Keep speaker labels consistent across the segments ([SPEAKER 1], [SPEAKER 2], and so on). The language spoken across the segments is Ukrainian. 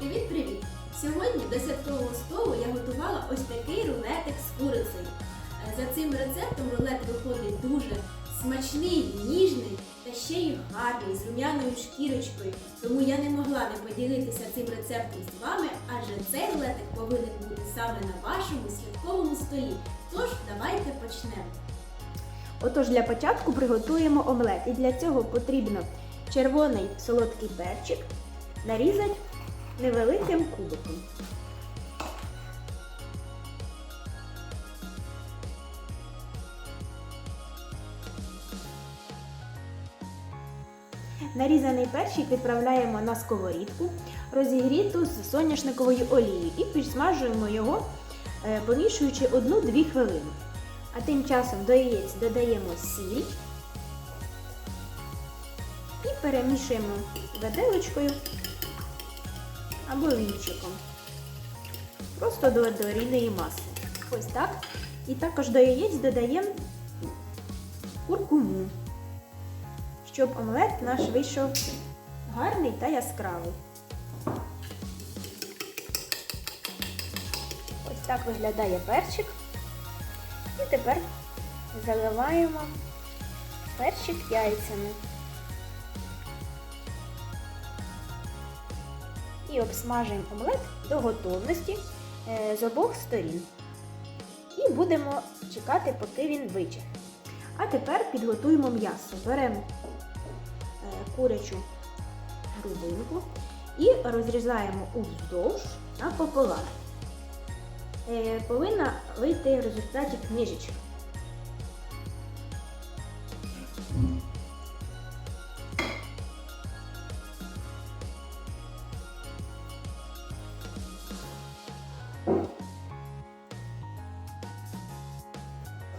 [SPEAKER 1] Привіт-привіт! Сьогодні до святкового столу я готувала ось такий рулетик з курицею. Е, За цим рецептом рулет виходить дуже смачний, ніжний та ще й гарний, з рум'яною шкірочкою. Тому я не могла не поділитися цим рецептом з вами, адже цей рулетик повинен бути саме на вашому святковому столі. Тож давайте почнемо.
[SPEAKER 2] Отож, для початку приготуємо омлет. І для цього потрібно червоний солодкий перчик нарізати невеликим кубиком. Нарізаний перчик відправляємо на сковорідку, розігріту з соняшниковою олією і підсмажуємо його, е, помішуючи 1-2 хвилини. А тим часом до яєць додаємо сіль і перемішуємо виделочкою або вінчиком. Просто до, до рідної маси. Ось так. І також до яєць додаємо куркуму, щоб омлет наш вийшов гарний та яскравий. Ось так виглядає перчик. І тепер заливаємо перчик яйцями. І обсмажуємо омлет до готовності е, з обох сторін. І будемо чекати, поки він вичахне. А тепер підготуємо м'ясо. Беремо е, курячу грудинку і розрізаємо уздовж напополам. Е, повинна вийти в результаті книжечка.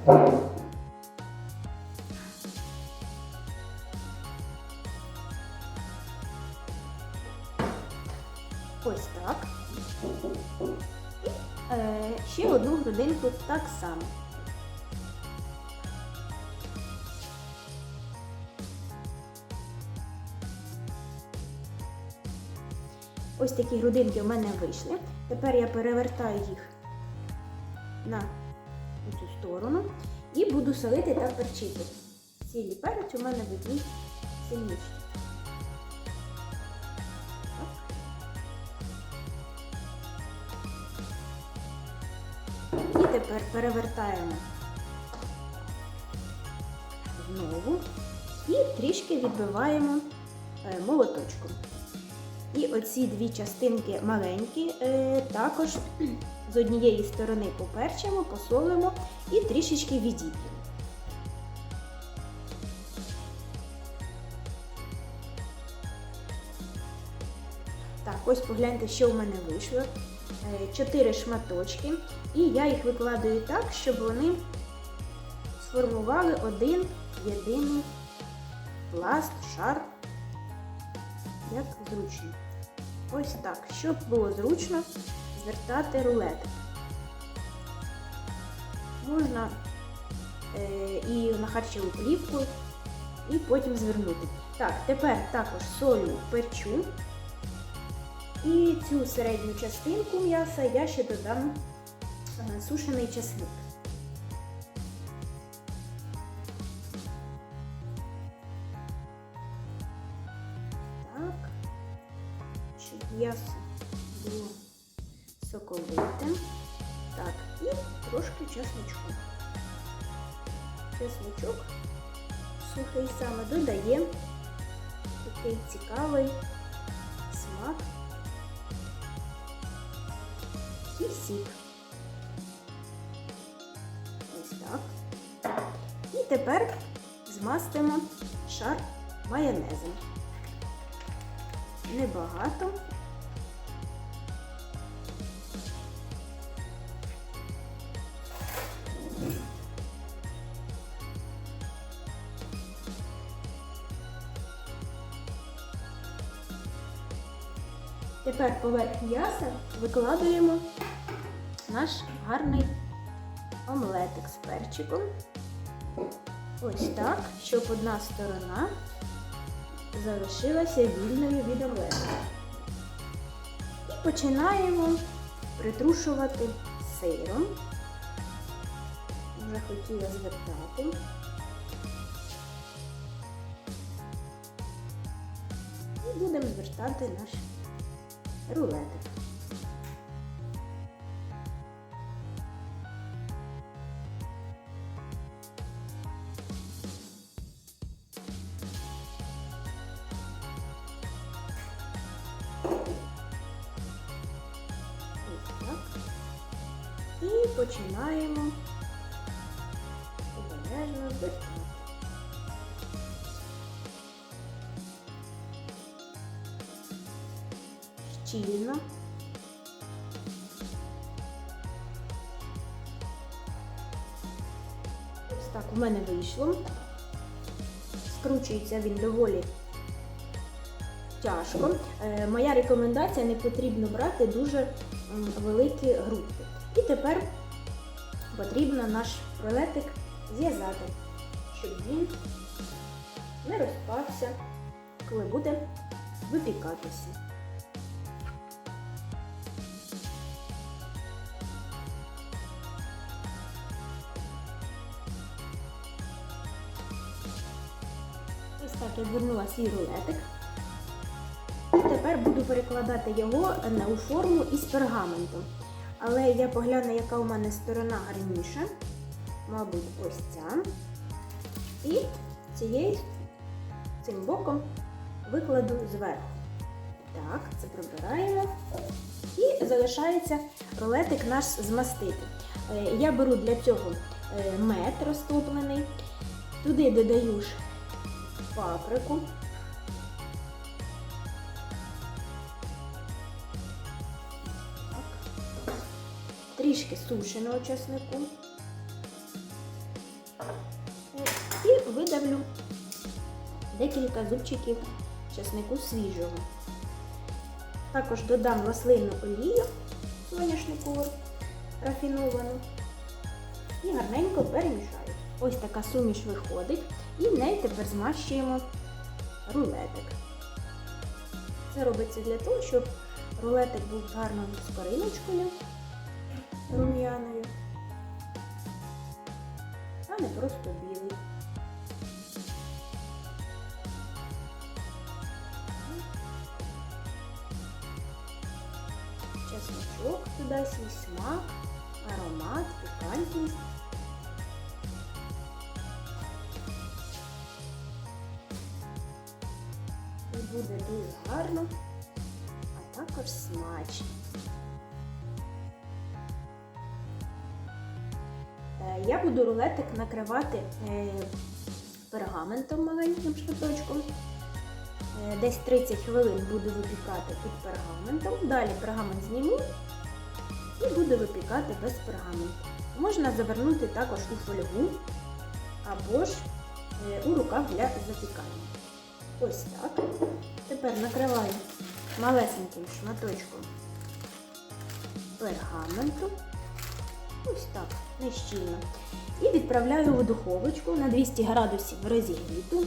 [SPEAKER 2] Ось так. Е, ще одну грудинку так само. Ось такі грудинки у мене вийшли. Тепер я перевертаю їх на сторону і буду солити та перчити. Цілі перець у мене будуть сильніші. І тепер перевертаємо знову і трішки відбиваємо е, молоточком. І оці дві частинки маленькі е, також з однієї сторони поперчимо, посолимо і трішечки відіб'ємо. Так, ось погляньте, що в мене вийшло. Е, Чотири шматочки, і я їх викладаю так, щоб вони сформували один єдиний пласт, шар, як зручно. Ось так, щоб було зручно звертати рулетик. Можна е, і на харчову плівку, і потім звернути. Так, тепер також солю перчу. І цю середню частинку м'яса я ще додам сушений чесник. М'ясо було соковите. Так, і трошки чесночку. Чесночок сухий саме додає такий цікавий смак і сік. Ось так. І тепер змастимо шар майонезом. Небагато. Тепер поверх м'яса викладуємо наш гарний омлетик з перчиком. Ось так, щоб одна сторона залишилася вільною від омлету. І починаємо притрушувати сиром. Вже хотіла звертати. І будемо звертати наш так. І починаємо обережно Щільно. Ось так у мене вийшло. Скручується він доволі тяжко. Е, Моя рекомендація не потрібно брати дуже великі грудки. І тепер потрібно наш рулетик зв'язати, щоб він не розпався, коли буде випікатися. Так свій рулетик. Тепер буду перекладати його у форму із пергаменту. Але я погляну, яка у мене сторона гарніша. Мабуть, ось ця. І цією цим боком викладу зверху. Так, це прибираємо. І залишається рулетик наш змастити. Е, Я беру для цього е, мед розтоплений. Туди додаю ж паприку. Трішки сушеного чеснику. Е, І видавлю декілька зубчиків чеснику свіжого. Також додам рослинну олію соняшникову рафіновану і гарненько перемішаю. Ось така суміш виходить. І в неї тепер змащуємо рулетик. Це робиться для того, щоб рулетик був гарно з кориночкою рум'яною, а не просто білий. Чесночок туди свій смак, аромат, пікантність. Дуже гарно, а також смачно. Е, Я буду рулетик накривати е, пергаментом маленьким шматочком. Е, Десь 30 хвилин буду випікати під пергаментом. Далі пергамент зніму і буду випікати без пергаменту. Можна завернути також у фольгу або ж у рукав для запікання. Ось так. Тепер накриваю малесеньким шматочком пергаменту. Ось так, нещільно. І відправляю у духовочку на 200 градусів розігріту.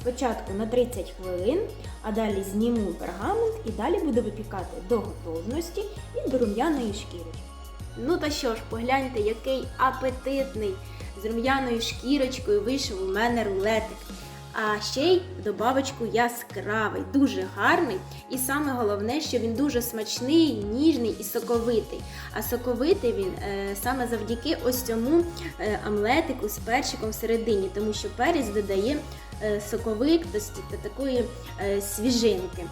[SPEAKER 2] Спочатку на 30 хвилин, а далі зніму пергамент і далі буду випікати до готовності і до рум'яної шкірочки. Ну та що ж, погляньте, який апетитний з рум'яною шкірочкою вийшов у мене рулетик. А ще й добавочку яскравий, дуже гарний. І саме головне, що він дуже смачний, ніжний і соковитий. А соковитий він е, саме завдяки ось цьому е, омлетику з перчиком всередині, тому що перець додає е, соковитості та такої е, свіжинки.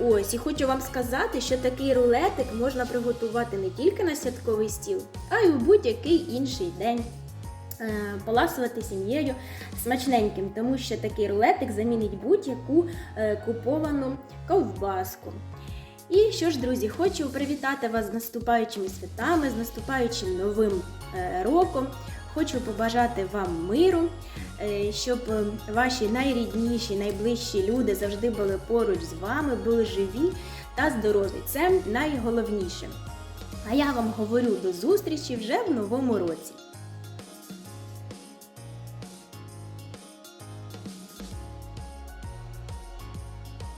[SPEAKER 2] Ось, і хочу вам сказати, що такий рулетик можна приготувати не тільки на святковий стіл, а й у будь-який інший день. Е, Поласувати сім'єю смачненьким, тому що такий рулетик замінить будь-яку е, куповану ковбаску. І що ж, друзі, хочу привітати вас з наступаючими святами, з наступаючим новим е, роком. Хочу побажати вам миру, щоб ваші найрідніші, найближчі люди завжди були поруч з вами, були живі та здорові. Це найголовніше. А я вам говорю до зустрічі вже в новому році.